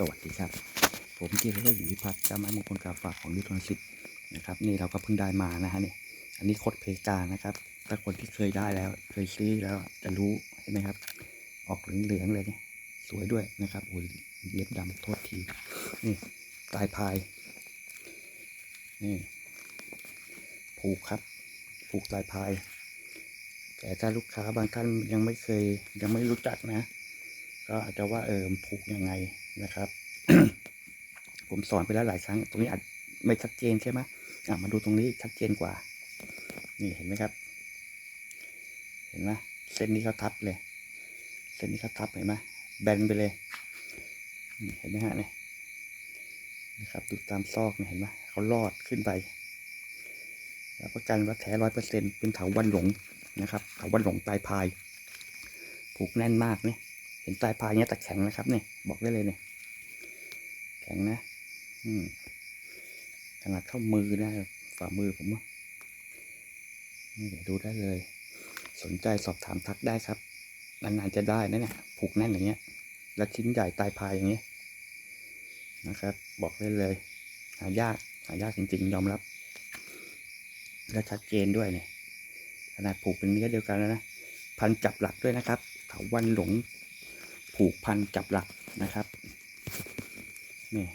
สวัสดีครับ ผมกีรโรจน์หญิงวิพัฒน์เจ้าไม้มงคลกาฝากของยุทธนสิทธิ์นะครับนี่เราก็เพิ่งได้มานะฮะนี่อันนี้โคดเพกานะครับถ้าคนที่เคยได้แล้ว เคยซื้อแล้วจะรู้เห็นไหมครับ ออกเหลืองๆเลยเนี่ยสวยด้วยนะครับโอ้ยเล็บดำโทษทีนี่ลายพายนี่ผูกครับ ผูกลายพาย แต่ถ้าลูกค้าบางท่านยังไม่เคยยังไม่รู้จักนะ ก็อาจจะว่าเออผูกยังไง นะครับ ผมสอนไปแล้วหลายครั้ง ตรงนี้อาจไม่ชัดเจนใช่ไหมอะมาดูตรงนี้ชัดเจนกว่า นี่เห็นไหมครับ เห็นไหมเส้นนี้เขาทับเลย เส้นนี้เขาทับเห็นไหมแบนไปเลยนี่เห็นไหมฮะเนี่ยนะครับดูตามซอกเนี่ยเห็นไหมเขาลอดขึ้นไปรับประกันว่าแท้ร้อยเปอร์เซ็นเป็นเถาวันหลงนะครับเถาวันหลงปลายพาย ผูกแน่นมากเนี่ยเห็นปลายพายเนี้ยแต่แข็งนะครับเนี่ยบอกได้เลยเนี่ย ข็งนะ อืมขนาดเข้ามือได้ฝ่ามือผมนี่เดี๋ยวดูได้เลย สนใจสอบถามทักได้ครับนานๆจะได้นะเนี่ยผูกแน่นอย่างเงี้ย แล้วชิ้นใหญ่ปลายพายอย่างเงี้ยนะครับ บอกได้เลย หายากหายากจริงๆ ยอมรับ และชัดเจนด้วยเนี่ยขนาดผูกเป็นเนื้อเดียวกันแล้วนะพันจับหลักด้วยนะครับเถาวันหลงผูกพันจับหลักนะครับ นี่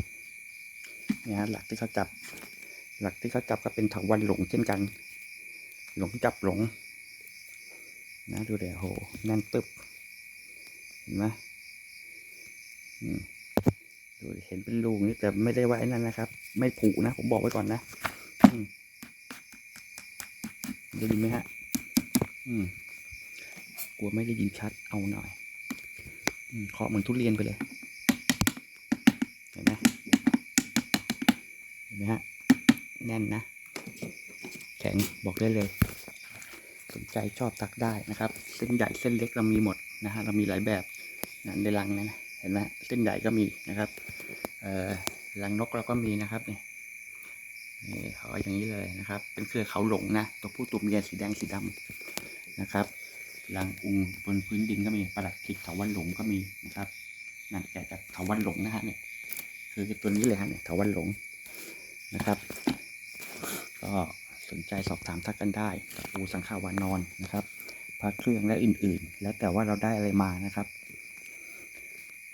นี่ฮะหลักที่เขาจับ หลักที่เขาจับก็เป็นเถาวันหลงเช่นกัน หลงจับหลง นะดูเดี๋ยวโหแน่นตึบเห็นไหมอืมดูเห็นเป็นรูนี่แต่ไม่ได้ไอ้นั่นนะครับ ไม่ผูกนะ ผมบอกไว้ก่อนนะได้ยินไหมฮะ อืมกลัวไม่ได้ยินชัดเอาหน่อยอเคาะเหมือนทุเรียนไปเลย นไหมฮะแน่นนะ แข็งบอกได้เลย สนใจชอบตักได้นะครับ เส้นใหญ่เส้นเล็กเรามีหมดนะฮะเรามีหลายแบบนะในรังนะนเห็นไหมเส้นใหญ่ก็มีนะครับเอ่อรังนกเราก็มีนะครับนี่นี่เขาอย่างนี้เลยนะครับ เป็นเครือเขาหลงนะตัวผู้ตัวเมียสีแดงสีดำนะครับรังอุงบนพื้นดินก็มีประหลัดขิกเถาวันหลงก็มีนะครับนั่นแกะจากเถาวันหลงนะฮะเนี่ยคือตัวนี้เลยฮะเนี่ยเถาวันหลง นะครับ ก็สนใจสอบถามทักกันได้กับปูสังขาวานอนนะครับพระเครื่องและอื่นๆ แล้วแต่ว่าเราได้อะไรมานะครับ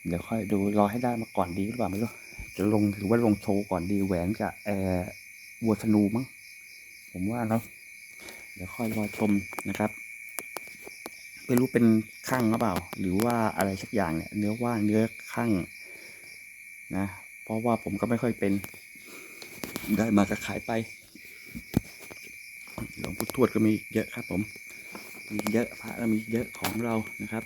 เดี๋ยวค่อยดูรอให้ได้มาก่อนดีหรือเปล่าไม่รู้จะลงหรือว่าลงโชว์ก่อนดีแหวนกับเอ่อวัวธนูมั้งผมว่าเนาะเดี๋ยวค่อยรอชมนะครับไม่รู้เป็นข้างหรือเปล่า หรือว่าอะไรสักอย่างเนี่ยเนื้อว่างเนื้อข้างนะ เพราะว่าผมก็ไม่ค่อยเป็น ได้มาก็ขายไป หลวงปู่ทวดก็มีเยอะครับผม มีเยอะพระเรามีเยอะของเรานะครับ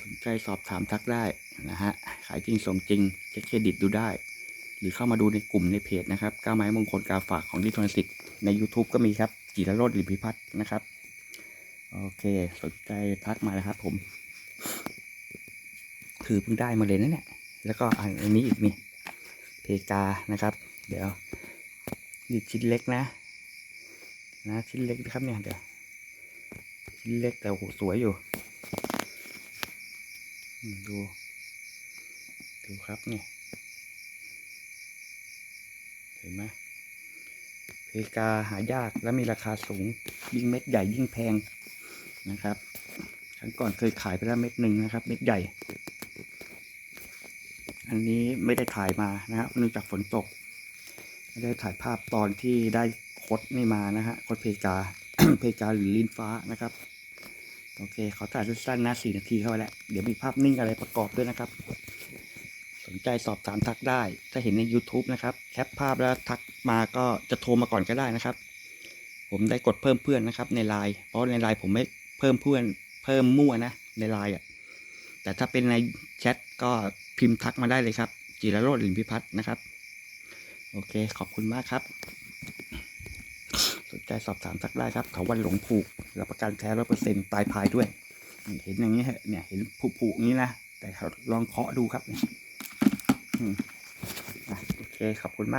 สนใจสอบถามทักได้นะฮะ ขายจริงส่งจริงเช็คเครดิตดูได้ หรือเข้ามาดูในกลุ่มในเพจนะครับก้าวไม้มงคลกาฝากของดิทอนสิทธิ์ใน YouTube ก็มีครับจิรโรดหรือพิพัฒน์นะครับ โอเค สนใจทักมาเลยครับผม คือเพิ่งได้มาเลยนะเนี่ย แล้วก็อันนี้อีกนี่เพกานะครับ เดี๋ยวนี่ชิ้นเล็กนะ นะชิ้นเล็กนะครับเนี่ยเดี๋ยวชิ้นเล็กแต่โอ้โหสวยอยู่ดูดูครับเนี่ยเห็นไหมเพกาหายากและมีราคาสูง ยิ่งเม็ดใหญ่ยิ่งแพงนะครับครั้งก่อนเคยขายไปแล้วเม็ดหนึ่งนะครับ เม็ดใหญ่ อันนี้ไม่ได้ถ่ายมานะครับเนื่องจากฝนตก ไได้ถ่ายภาพตอนที่ได้คดนี่มานะฮะคดเพกา เพกาหรือลิ้นฟ้านะครับ โอเคขอถ่ายสั้นๆนะสี่นาทีเข้าไปแล้ว เดี๋ยวมีภาพนิ่งอะไรประกอบด้วยนะครับ สนใจสอบถามทักได้ ถ้าเห็นใน YouTube นะครับ แคปภาพแล้วทักมาก็จะโทรมาก่อนก็ได้นะครับ ผมได้กดเพิ่มเพื่อนนะครับในไลน์เพราะในไลน์ผมไม่เพิ่มเพื่อนเพิ่มมั่วนะในไลน์อะแต่ถ้าเป็นในแชทก็พิมพ์ทักมาได้เลยครับ จิรโรจน์หลินพิพัฒน์นะครับ โอเค ขอบคุณมากครับ สนใจสอบถามสักได้ครับเขาวันหลงผูกรับประกันแท้ร้อยเปอร์เซ็นต์ตายพายด้วย เห็นอย่างนี้ฮะเนี่ย เห็นผุๆอย่างนี้นะแต่เขาลองเคาะดูครับโอเค ขอบคุณมาก